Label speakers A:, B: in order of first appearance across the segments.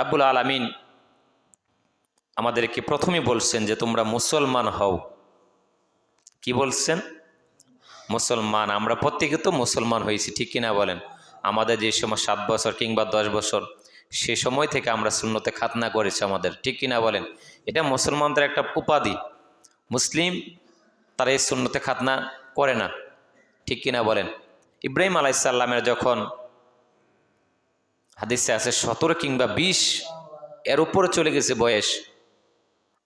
A: রাব্বুল আলামিন আমাদেরকে প্রথমে বলছেন যে তোমরা মুসলমান হও। কি বলছেন? মুসলমান। আমরা প্রত্যেকে তো মুসলমান হয়েছি, ঠিক কিনা বলেন? আমাদের যে সময় সাত বছর কিংবা দশ বছর, সে সময় থেকে আমরা শূন্যতে খাতনা করেছি আমাদের, ঠিক কিনা বলেন? এটা মুসলমানদের একটা উপাধি। মুসলিম তারা এই শূন্যতে খাতনা করে না, ঠিক কিনা বলেন? ইব্রাহিম আলাইসাল্লামের যখন হাদিসে আছে সতেরো কিংবা বিশ, এর উপরে চলে গেছে বয়স।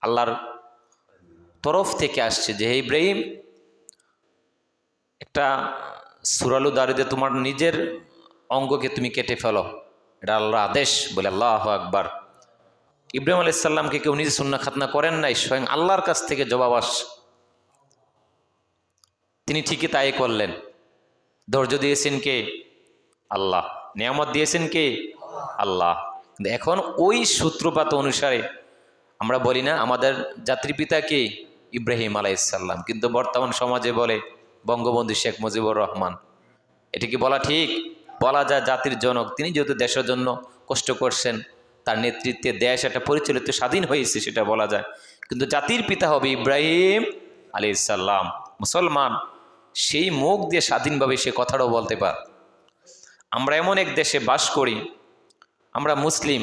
A: আল্লাহর তরফ থেকে আসছে যে, হে ইব্রাহিম, একটা সুরালু দাঁড়িয়ে তোমার নিজের অঙ্গকে তুমি কেটে ফেলো। এটা আল্লাহর আদেশ। বলে আল্লাহ আকবার। ইব্রাহিম আলাইসাল্লামকে কেউ নিজে সুন্না খাতনা করেন নাই, স্বয়ং আল্লাহর কাছ থেকে জবাব আস তিনি ঠিকই তাই করলেন। ধৈর্য দিয়েছেন কে? আল্লাহ। নিয়ামত দিয়েছেন কে? আল্লাহ। এখন ওই সূত্রপাত অনুসারে আমরা বলি না, আমাদের জাতির পিতা কে? ইব্রাহিম আলাইসাল্লাম কিন্তু বর্তমান সমাজে বলে বঙ্গবন্ধু শেখ মুজিবুর রহমান। এটা কি বলা ঠিক? বলা যায় জাতির জনক। তিনি যেহেতু দেশের জন্য কষ্ট করছেন, তার নেতৃত্বে দেশ একটা পরিচালিত স্বাধীন হয়েছে সেটা বলা যায়। কিন্তু জাতির পিতা হবে ইব্রাহিম আলাইসাল্লাম মুসলমান, সেই মুখ দিয়ে স্বাধীনভাবে সে কথাটাও বলতে পার। আমরা এমন এক দেশে বাস করি আমরা মুসলিম।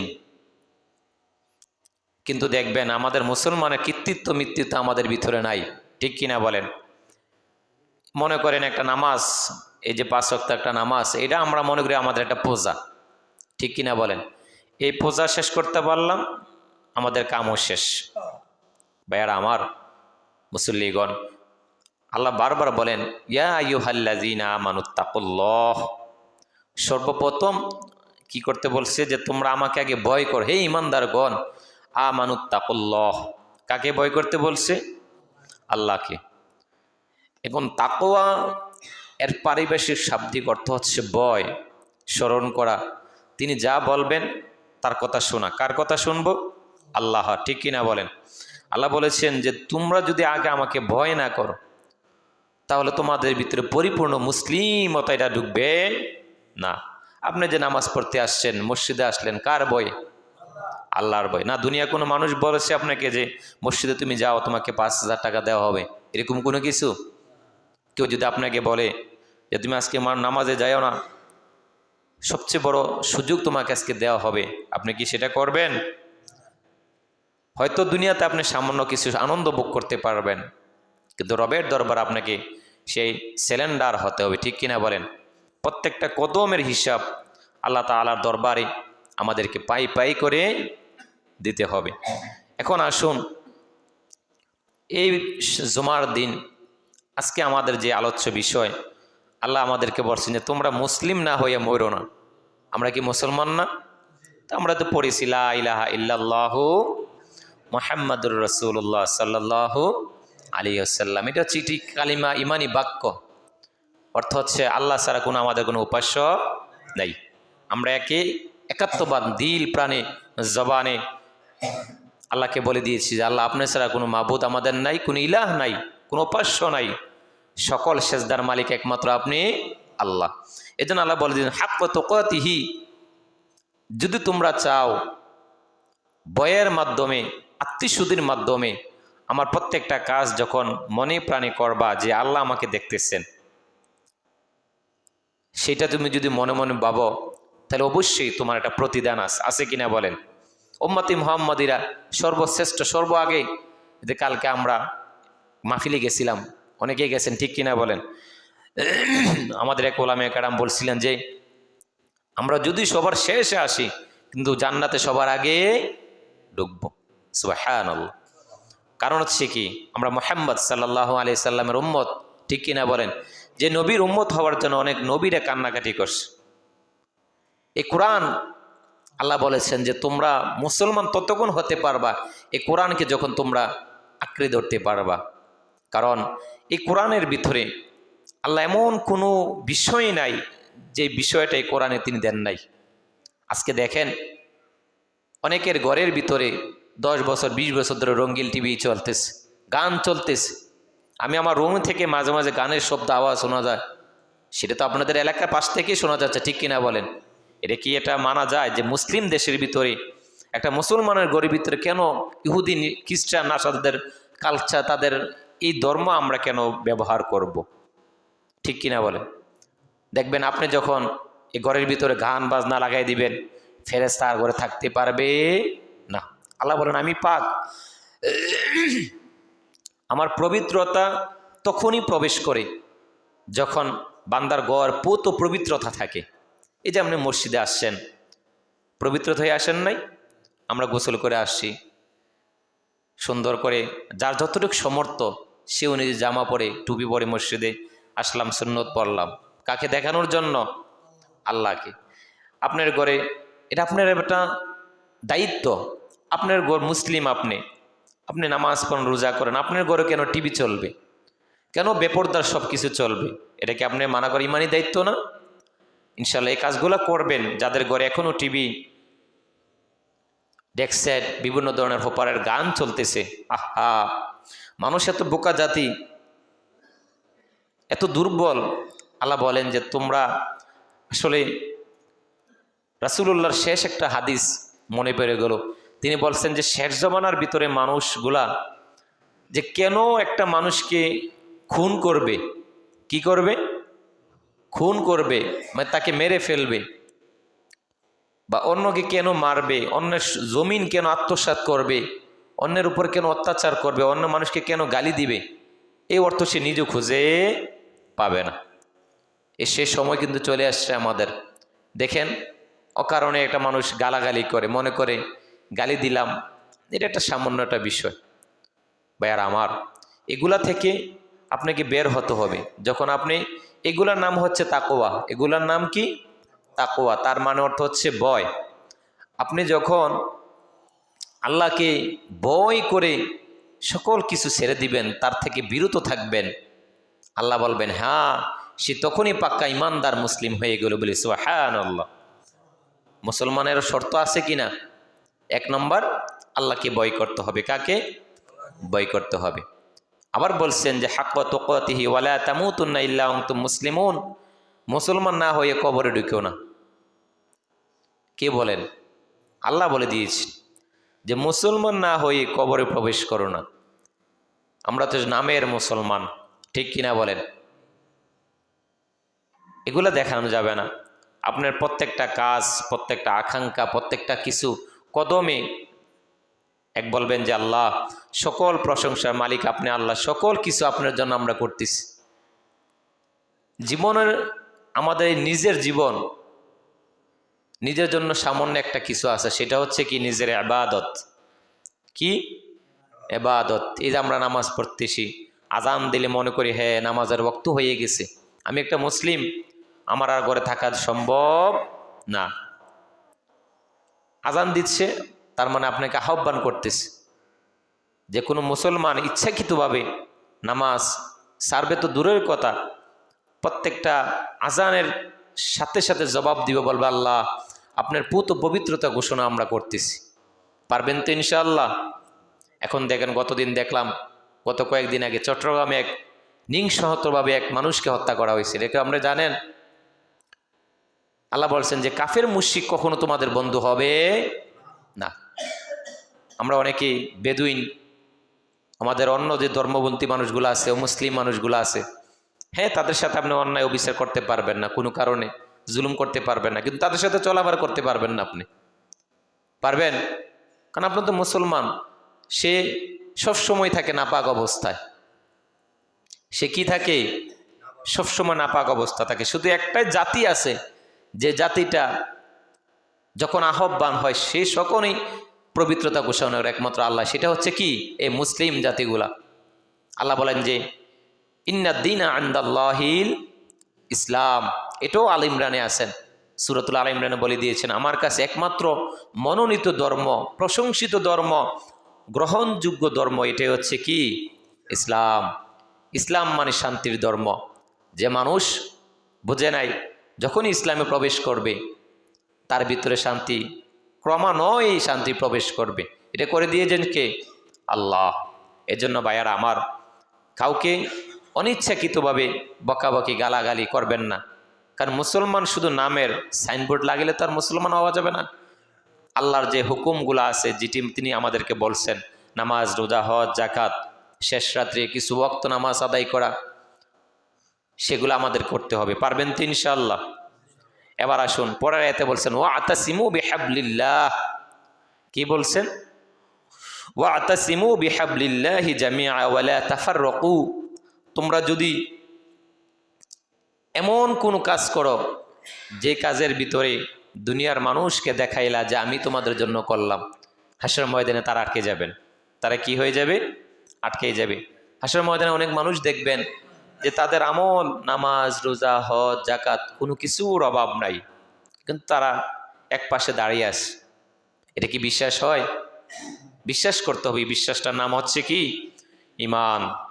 A: কিন্তু দেখবেন আমাদের মুসলমানের কৃতিত্ব মৃত্যুত্ব আমাদের ভিতরে নাই। ঠিক কিনা বলেন? মনে করেন একটা নামাজ, এই যে পাঁচ ওয়াক্ত একটা নামাজ, এটা আমরা মনে করি আমাদের একটা পূজা। ঠিক কিনা বলেন? এই পূজা শেষ করতে পারলাম, আমাদের কামও শেষ। ভাইয়ারা আমার মুসল্লিগণ, আল্লাহ বারবার বলেন, ইয়া আইয়ুহাল্লাযীনা আমানুত্তাকুল্লাহ সর্বপ্রথম কি করতে বলছে যে, তোমরা আমাকে আগে ভয় কর। হে ইমানদারগণ, আমানুত্তাকুল্লাহ। কাকে ভয় করতে বলছে? আল্লাহকে। এখন তাকোয়া এর পারিপার্শ্বিক শাব্দিক অর্থ হচ্ছে বয় স্মরণ করা। তিনি যা বলবেন, তার কথা শোনা। কার কথা শুনব? আল্লাহ। ঠিক কিনা বলেন? আল্লাহ বলেছেন যে, তোমরা যদি আগে আমাকে ভয় না করো, তাহলে তোমাদের ভিতরে পরিপূর্ণ মুসলিমতা এটা ঢুকবে না। আপনি যে নামাজ পড়তে আসছেন, মসজিদে আসলেন, কার বই আল্লাহর বই না দুনিয়া কোনো মানুষ বলেছে আপনাকে যে, মসজিদে তুমি যাও, তোমাকে পাঁচ হাজার টাকা দেওয়া হবে। এরকম কোনো কিছু? কেউ যদি আপনাকে বলে যে, তুমি আজকে নামাজে যাও না। সবচেয়ে বড় সুযোগ তোমাকে আজকে দেওয়া হবে। আপনি কি সেটা করবেন? হয়তো দুনিয়াতে আপনি সামান্য কিছু আনন্দ ভোগ করতে পারবেন, কিন্তু রবের দরবার আপনাকে সেই সিলিন্ডার হতে হবে। ঠিক কিনা বলেন? প্রত্যেকটা কদমের হিসাব আল্লাহ তালার দরবারে আমাদেরকে পাই পাই করে দিতে হবে। এখন আসুন, এই জুমার দিন, আজকে আমাদের যে আলোচ্য বিষয়, আল্লাহ আমাদেরকে বলছেন যে তোমরা মুসলিম না হয়ে মরো না। আমরা কি মুসলমান না? তো আমরা তো পড়েছি ইলাহা ইল্লাল্লাহ মোহাম্মদুর রসুল্লাহ সাল্লাহ আলী আসাল্লাম এটা চিঠি, কালিমা, ইমানি বাক্য। অর্থ হচ্ছে আল্লাহ ছাড়া কোনো আমাদের কোনো উপাস্য নেই। আমরা একে একাত্মবাদ, দিল, প্রাণে, জবানে আল্লাহকে বলে দিয়েছি যে আল্লাহ আপনার ছাড়া কোনো মাবুদ আমাদের নাই, কোনো ইলাহ নাই, কোনো উপাস্য নাই। সকল সেজদার মালিক একমাত্র আপনি আল্লাহ। এজন্য আল্লাহ বলে দিন হাক তোকতিহি, যদি তোমরা চাও বয়ের মাধ্যমে আত্মীয়সুদির মাধ্যমে আমার প্রত্যেকটা কাজ যখন মনে প্রাণে করবা যে আল্লাহ আমাকে দেখতেছেন সেটা তুমি যদি মনে মনে ভাবো, তাহলে অবশ্যই তোমার একটা প্রতিদান আছে আছে কিনা বলেন। ওম্মাতি মোহাম্মদিরা সর্বশ্রেষ্ঠ, সর্ব আগে যে কালকে আমরা মাহফিলে গেছিলাম, অনেকেই গেছেন ঠিক কিনা বলেন। আমাদের এক ওলামে কারাম বলছিলেন যে, আমরা যদি সবার শেষে আসি, কিন্তু জান্নাতে সবার আগে ঢুকবো। সুবাহান কারণ হচ্ছে কি, আমরা মোহাম্মদ সাল্লাহ আলি সাল্লামের উম্মত, ঠিক কিনা বলেন? যে নবীর উম্মত হওয়ার জন্য অনেক নবীরা কান্নাকাটি করছে। এই কোরআন আল্লাহ বলেছেন যে তোমরা মুসলমান ততক্ষণ হতে পারবা, এই কোরআনকে যখন তোমরা আঁকড়ে ধরতে পারবা। কারণ এই কোরআনের ভিতরে আল্লাহ এমন কোনো বিষয় নাই যে বিষয়টা এই কোরআনে তিনি দেন নাই। আজকে দেখেন, অনেকের ঘরের ভিতরে দশ বছর, বিশ বছর ধরে রঙ্গিল টিভি চলতেছে, গান চলতেছে। আমি আমার রুম থেকে মাঝে মাঝে গানের শব্দ আওয়াজ শোনা যায়। সেটা তো আপনাদের এলাকার পাশ থেকেই শোনা যাচ্ছে, ঠিক কিনা বলেন? এটা কি এটা মানা যায় যে মুসলিম দেশের ভিতরে একটা মুসলমানের গরিব ভিতরে কেন ইহুদি নি- খ্রিস্টান, আসাদের কালচার তাদের এই ধর্ম আমরা কেন ব্যবহার করব। ঠিক কিনা বলে দেখবেন আপনি যখন এই ঘরের ভিতরে গান বাজনা লাগাই দিবেন ফেরেস্তা ঘরে থাকতে পারবে না। আল্লাহ বলেন, আমি পাক। আমার পবিত্রতা তখনই প্রবেশ করে যখন বান্দার গড়, পুত ও পবিত্রতা থাকে। এই যে আপনি মসজিদে আসছেন পবিত্র হয়ে আসেন নাই? আমরা গোসল করে আসছি। সুন্দর করে যার যতটুকু সমর্থ সে অনুযায়ী জামা পরে, টুপি পরে মসজিদে আসলাম, সুন্নত পড়লাম। কাকে দেখানোর জন্য? আল্লাহকে। আপনার ঘরে এটা আপনার একটা দায়িত্ব। আপনার ঘর মুসলিম আপনি। আপনি নামাজ পড়েন, রোজা করেন, আপনার ঘরে কেন টিভি চলবে? কেন বেপরদার সব কিছু চলবে? এটা কি আপনি মানা করে ইমানই দায়িত্ব না? ইনশাল্লাহ এই কাজগুলো করবেন, যাদের ঘরে এখনও টিভি ডেকসেট বিভিন্ন ধরনের হোপারের গান চলতেছে। আহা! মানুষ এত বোকা জাতি, এত দুর্বল। আল্লাহ বলেন যে তোমরা আসলে রাসুলুল্লাহর শেষ একটা হাদিস মনে পড়ে গেল। তিনি বলছেন যে শেষ জমানার ভিতরে মানুষগুলা যে কেন একটা মানুষকে খুন করবে? কি করবে? খুন করবে মানে তাকে মেরে ফেলবে। বা অন্যকে কেন মারবে? অন্যের জমিন কেন আত্মসাৎ করবে? অন্যের উপর কেন অত্যাচার করবে? অন্য মানুষকে কেন গালি দিবে? এই অর্থ সে নিজে খুঁজে পাবে না। এ সে সময় কিন্তু চলে আসছে আমাদের। দেখেন, অকারণে একটা মানুষ গালাগালি করে, মনে করে গালি দিলাম। এটা একটা সামান্য একটা বিষয়। ভাইয়ার আমার, এগুলা থেকে আপনাকে বের হতে হবে। যখন আপনি, এগুলার নাম হচ্ছে তাকোয়া এগুলার নাম কি? তাকোয়া তার মানে অর্থ হচ্ছে বয় আপনি যখন আল্লাহকে বয় করে সকল কিছু ছেড়ে দিবেন, তার থেকে বিরত থাকবেন, আল্লাহ বলবেন হ্যাঁ সে তখনই পাক্কা ইমানদার মুসলিম হয়ে গেল বলে হ্যাঁ আল্লাহ মুসলমানের শর্ত আছে কি না এক নম্বর, আল্লাহকে বয় করতে হবে। কাকে? বয় করতে হবে। আবার বলছেন যে, হাক্ক তোকতিহি ওয়ালা তামুতুন্না ইল্লা অংতুম মুসলিমুন। মুসলমান না হয়ে কবরে ঢুকেও না। কে বলেন? আল্লাহ বলে দিয়েছেন যে, মুসলমান না হয়ে কবরে প্রবেশ করো না। আমরা তো নামের মুসলমান, ঠিক কিনা বলেন? এগুলো দেখানো যাবে না। আপনার প্রত্যেকটা কাজ, প্রত্যেকটা আকাঙ্ক্ষা, প্রত্যেকটা কিছু কদমে এক বলবেন যে, আল্লাহ, সকল প্রশংসার মালিক আপনি আল্লাহ, সকল কিছু আপনার জন্য আমরা করতেছি। জীবনের, আমাদের নিজের জীবন, নিজের জন্য সামান্য একটা কিছু আছে, সেটা হচ্ছে কি নিজের আবাদত কি? এবাদত এই যে আমরা নামাজ পড়তেছি, আজান দিলে মনে করি হ্যাঁ নামাজের বক্ত হয়ে গেছে। আমি একটা মুসলিম, আমার আর ঘরে থাকা সম্ভব না। আজান দিচ্ছে, তার মানে আপনাকে আহ্বান করতেছে যে কোনো মুসলমান ইচ্ছাকৃতভাবে নামাজ সারবে তো দূরের কথা, প্রত্যেকটা আজানের সাথে সাথে জবাব দিবে, বলবে, আল্লাহ, আপনার পুত পবিত্রতা ঘোষণা আমরা করতেছি। পারবেন তো ইনশাআল্লাহ। এখন দেখেন গতদিন দেখলাম, গত কয়েকদিন আগে চট্টগ্রামে এক নিংসহতভাবে এক মানুষকে হত্যা করা হয়েছিল। এটা আমরা জানেন আল্লাহ বলছেন যে কাফের মুশিক কখনো তোমাদের বন্ধু হবে না। আমরা অনেকেই বেদুইন, আমাদের অন্য যে ধর্মবন্তী মানুষগুলো আছে, মুসলিম মানুষগুলো আছে হ্যাঁ তাদের সাথে আপনি অন্যায় অবিচার করতে পারবেন না, কোনো কারণে জুলুম করতে পারবেন না, কিন্তু তাদের সাথে চলাফেরা করতে পারবেন না আপনি। পারবেন? কারণ আপনার তো মুসলমান, সে সবসময় থাকে নাপাক অবস্থায়। সে কি থাকে? সবসময় নাপাক অবস্থা থাকে। শুধু একটাই জাতি আছে যে জাতিটা যখন আহ্বান হয়, সে সকলেই পবিত্রতা ঘোষণার একমাত্র আল্লাহ। সেটা হচ্ছে কি? এই মুসলিম জাতিগুলা। আল্লাহ বলেন যে ইন্নাদ্দিন আন্দাল্লাহিল ইসলাম। এটাও আল ইমরানে আছেন। সুরতুল আল ইমরানে বলে দিয়েছেন, আমার কাছে একমাত্র মনোনীত ধর্ম, প্রশংসিত ধর্ম, গ্রহণযোগ্য ধর্ম, এটাই হচ্ছে কি? ইসলাম। ইসলাম মানে শান্তির ধর্ম। যে মানুষ বুঝে নাই যখনই ইসলামে প্রবেশ করবে, তার ভিতরে শান্তি, ক্রমান্বয়ে শান্তি প্রবেশ করবে। এটা করে দিয়েছেন কে? আল্লাহ। এজন্য ভাইয়ার, আমার কাউকে অনিচ্ছাকৃতভাবে বকাবকি, গালাগালি করবেন না। কারণ মুসলমান শুধু নামের সাইনবোর্ড লাগলে তার মুসলমান হওয়া যাবে না। আল্লাহর যে হুকুমগুলো আছে, যেটি তিনি আমাদেরকে বলছেন, নামাজ, রোজা, হজ জাকাত শেষ রাত্রে কিছু ওক্ত নামাজ আদায় করা সেগুলো আমাদের করতে হবে। পারবেন তো ইনশাল্লাহ এবার আসুন, পরের এতে বলছেন ও আতাসিমু বিহাবলিল্লাহ। কি বলছেন? ও আতাসিমু বিহাবলিল্লাহি ওয়ালা তাফাররকু। তোমরা যদি এমন কোনো কাজ করো, যে কাজের ভিতরে দুনিয়ার মানুষকে দেখাইলা যে আমি তোমাদের জন্য করলাম হাসর ময়দানে তারা আটকে যাবেন। তারা কি হয়ে যাবে? আটকে যাবে। হাসর ময়দানে অনেক মানুষ দেখবেন যে তাদের আমল, নামাজ, রোজা, হজ জাকাত কোনো কিছুর অভাব নাই। কিন্তু তারা এক পাশে দাঁড়িয়ে আছে। এটা কি বিশ্বাস হয়? বিশ্বাস করতে হবে। বিশ্বাসটার নাম হচ্ছে কি? ইমান।